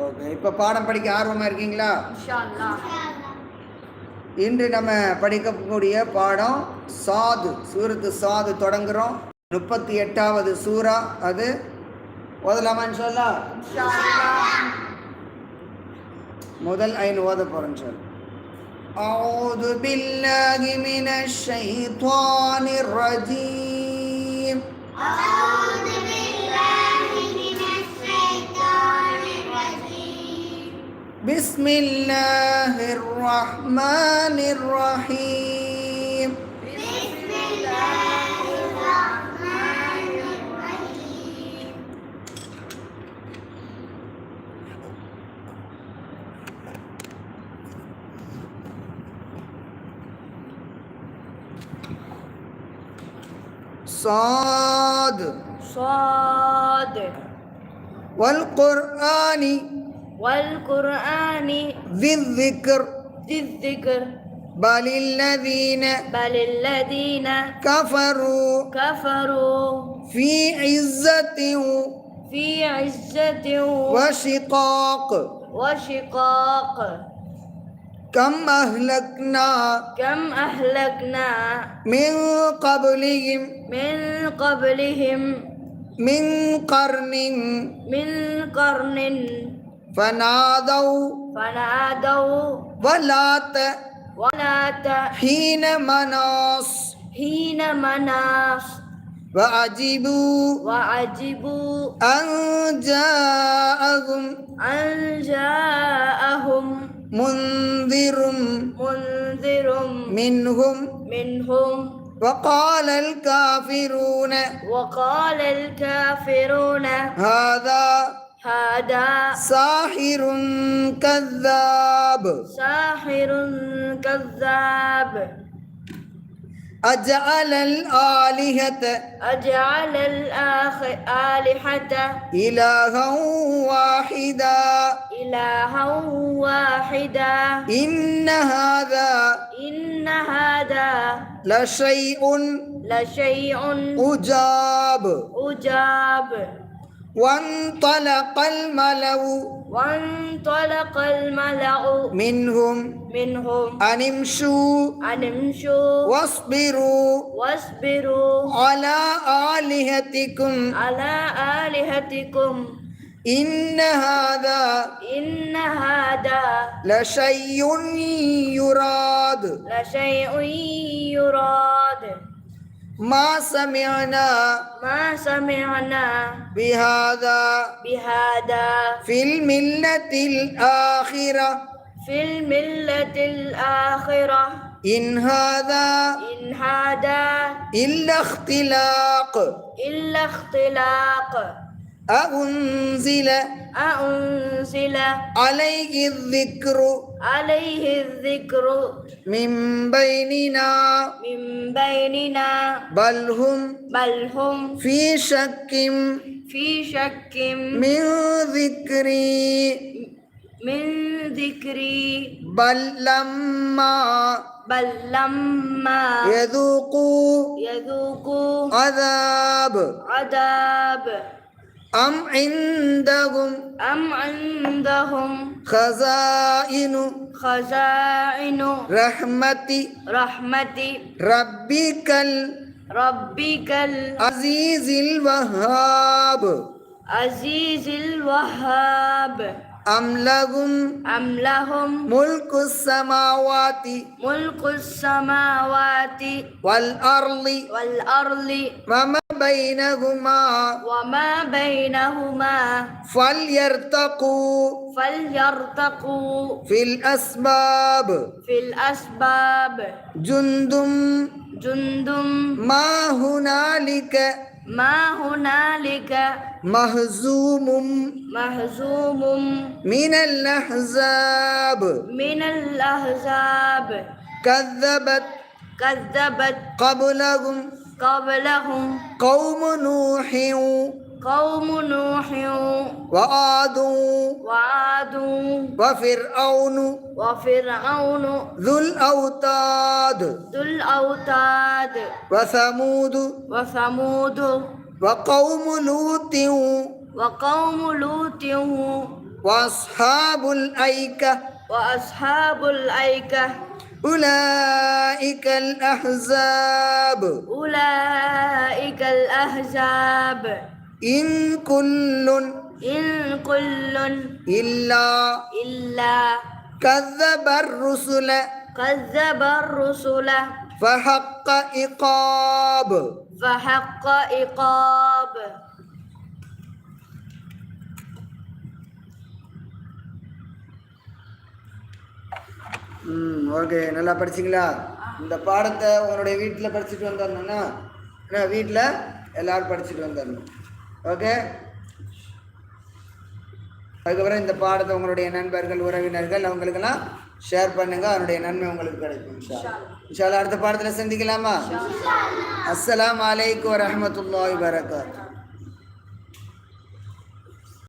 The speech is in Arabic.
ஓகே இப்போ பாடம் படிக்க ஆர்வமாக இருக்கீங்களா இன்ஷா அல்லாஹ் இன்று நம்ம படிக்கக்கூடிய பாடம் சாது சூரத்து சாது தொடங்குறோம் முப்பத்தி எட்டாவது சூரா அது ஓதலாமான்னு சொல்லா இன்ஷா அல்லாஹ் முதல் ஐந்து ஓத போகிறேன்னு சொல் أعوذ بالله من الشيطان الرجيم أعوذ بالله بسم الله الرحمن الرحيم. بسم الله الرحمن الرحيم صاد. صاد. والقرآن والقرآن. ذي الذكر. ذي الذكر. بل الذين بل الذين كفروا كفروا. في عزة في عزة وشقاق. وشقاق. كم أهلكنا كم أهلكنا من قبلهم. من قبلهم. من قرن. من قرن. فنادوا فنادوا ولات ولات حين مناص حين مناص وعجبوا وعجبوا أن جاءهم أن جاءهم منذر منذر منهم منهم وقال الكافرون وقال الكافرون هذا هذا ساحر كذاب. ساحر كذاب. أجعل الآلهة أجعل الآخ آلهة إلها واحدا. إلها واحدا. إن هذا إن هذا لشيء لشيء أجاب. أجاب. وانطلق الملأ وانطلق الملأ منهم منهم أن امشوا أن امشوا واصبروا واصبروا على آلهتكم. على آلهتكم. إن هذا إن هذا لشيء يراد. لشيء يراد. ما سمعنا ما سمعنا بهذا بهذا في الملة الآخرة. في الملة الآخرة. إن هذا إن هذا إلا اختلاق. إلا اختلاق. أنزل أنزل عليه الذكر عليه الذكر من بيننا من بيننا بل هم بل هم في شك في شك من ذكري. من ذكري. بل لما بل لما يذوقوا يذوقوا عذاب. عذاب. أم عندهم أم عندهم خزائن خزائن رحمة رحمة ربك ربك العزيز الوهاب. العزيز الوهاب. أم لهم أم لهم ملك السماوات ملك السماوات والأرض. والأرض. وما بينهما وما بينهما فليرتقوا فليرتقوا في الأسباب. في الأسباب. جند جند ما هنالك؟ ما هنالك مهزوم مهزوم من الأحزاب. من الأحزاب. كذبت كذبت قبلهم قبلهم قوم نوح قوم نوح وعاد وعاد وفرعون وفرعون ذو الأوتاد ذو الأوتاد وثمود وثمود وقوم لوط وقوم لوط وأصحاب الأيكة وأصحاب الأيكة أولئك الأحزاب أولئك الأحزاب إن كل إن كل إلا إلا كذب الرسل كذب الرسل فحق إقاب فحق إقاب ம் ஓகே நல்லா படிச்சிங்களா இந்த பாடத்தை உங்களுடைய வீட்டில் படிச்சுட்டு வந்துடணும்னா என்ன வீட்டில் எல்லாரும் படிச்சுட்டு வந்துடணும் ஓகே அதுக்கப்புறம் இந்த பாடத்தை உங்களுடைய நண்பர்கள் உறவினர்கள் அவங்களுக்கெல்லாம் ஷேர் பண்ணுங்க. அதனுடைய நன்மை உங்களுக்கு கிடைக்கும் இன்ஷா அல்லாஹ். இன்ஷா அல்லாஹ் அடுத்த பாடத்தில் சந்திக்கலாமா? அஸ்ஸலாமு அலைக்கும் வரஹ்மத்துல்லாஹி வரகாத்து